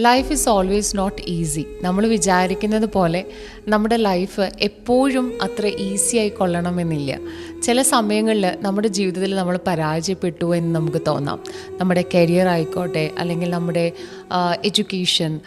Life is always not easy നമ്മൾ വിചാരിക്കുന്നത് പോലെ നമ്മുടെ ലൈഫ് എപ്പോഴും അത്ര ഈസി ആയി കൊള്ളണമെന്നില്ല. ചില സമയങ്ങളിൽ നമ്മുടെ ജീവിതത്തിൽ നമ്മൾ പരാജയപ്പെട്ടു എന്ന് നമുക്ക് തോന്നാം. നമ്മുടെ കരിയർ ആയിക്കോട്ടെ അല്ലെങ്കിൽ നമ്മുടെ എഡ്യൂക്കേഷൻ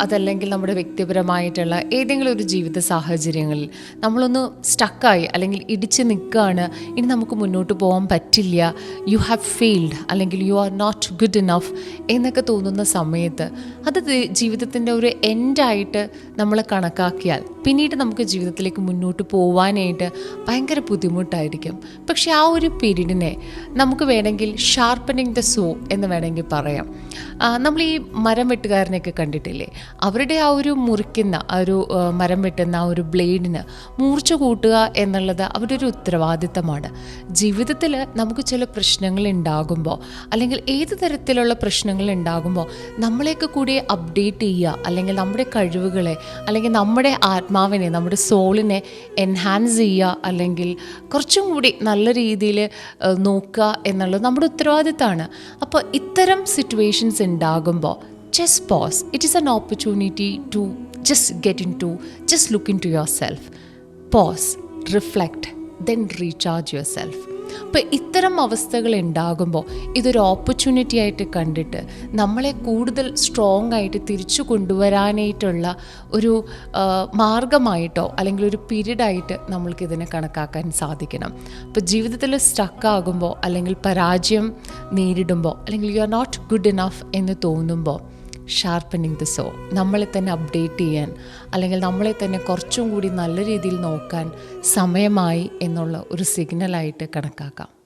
അതല്ലെങ്കിൽ നമ്മുടെ വ്യക്തിപരമായിട്ടുള്ള ഏതെങ്കിലും ഒരു ജീവിത സാഹചര്യങ്ങളിൽ നമ്മളൊന്ന് സ്റ്റക്കായി അല്ലെങ്കിൽ ഇടിച്ച് നിൽക്കുകയാണ്. ഇനി നമുക്ക് മുന്നോട്ട് പോകാൻ പറ്റില്ല. യു ഹാവ് ഫെയിൽഡ് അല്ലെങ്കിൽ you are not good enough എന്നൊക്കെ തോന്നുന്ന സമയത്ത് അത് ജീവിതത്തിന്റെ ഒരു എൻഡായിട്ട് നമ്മൾ കണക്കാക്കിയാൽ പിന്നീട് നമുക്ക് ജീവിതത്തിലേക്ക് മുന്നോട്ട് പോവാനായിട്ട് ഭയങ്കര ബുദ്ധിമുട്ടായിരിക്കും. പക്ഷെ ആ ഒരു പീരീഡിനെ നമുക്ക് വേണമെങ്കിൽ ഷാർപ്പനിങ് ദ സോ എന്ന് വേണമെങ്കിൽ പറയാം. നമ്മൾ ഈ മരം വെട്ടുകാരനെയൊക്കെ കണ്ടിട്ടില്ലേ? അവരുടെ ആ ഒരു മുറിക്കുന്ന ആ ഒരു മരം വെട്ടുന്ന ആ ഒരു ബ്ലേഡിന് മൂർച്ച കൂട്ടുക എന്നുള്ളത് അവരുടെ ഒരു ഉത്തരവാദിത്തമാണ്. ജീവിതത്തിൽ നമുക്ക് ചില പ്രശ്നങ്ങൾ ഉണ്ടാകുമ്പോൾ അല്ലെങ്കിൽ ഏത് തരത്തിലുള്ള പ്രശ്നങ്ങൾ ഉണ്ടാകുമ്പോൾ നമ്മളെയൊക്കെ കൂടി അപ്ഡേറ്റ് ചെയ്യുക അല്ലെങ്കിൽ നമ്മുടെ കഴിവുകളെ അല്ലെങ്കിൽ നമ്മുടെ ആത്മാവിനെ നമ്മുടെ സോളിനെ എൻഹാൻസ് ചെയ്യുക അല്ലെങ്കിൽ കുറച്ചും കൂടി നല്ല രീതിയിൽ നോക്കുക എന്നുള്ളത് നമ്മുടെ ഉത്തരവാദിത്തമാണ്. അപ്പോൾ ഇത്തരം സിറ്റുവേഷൻസ് ഉണ്ടാകുമ്പോൾ just pause it is an opportunity to just get into just look into yourself pause reflect then recharge your yourself. അപ്പോൾ ഇത്തരം അവസ്ഥകൾ ഉണ്ടാകുമ്പോൾ ഇതൊരു ഓപ്പർച്യൂണിറ്റി ആയിട്ട് കണ്ടിട്ട് നമ്മളെ കൂടുതൽ സ്ട്രോങ് ആയിട്ട് തിരിച്ചു കൊണ്ടുവരാനായിട്ടുള്ള ഒരു മാർഗമായിട്ടോ അല്ലെങ്കിൽ ഒരു പീരീഡായിട്ട് നമ്മൾക്ക് ഇതിനെ കണക്കാക്കാൻ സാധിക്കണം. അപ്പോൾ ജീവിതത്തിൽ സ്റ്റക്കാകുമ്പോൾ അല്ലെങ്കിൽ പരാജയം നേരിടുമ്പോൾ അല്ലെങ്കിൽ you are not good enough എന്ന് തോന്നുമ്പോൾ ഷാർപ്പനിങ് ദ സോ നമ്മളെ തന്നെ അപ്ഡേറ്റ് ചെയ്യാൻ അല്ലെങ്കിൽ നമ്മളെ തന്നെ കുറച്ചും കൂടി നല്ല രീതിയിൽ നോക്കാൻ സമയമായി എന്നുള്ള ഒരു സിഗ്നലായിട്ട് കണക്കാക്കാം.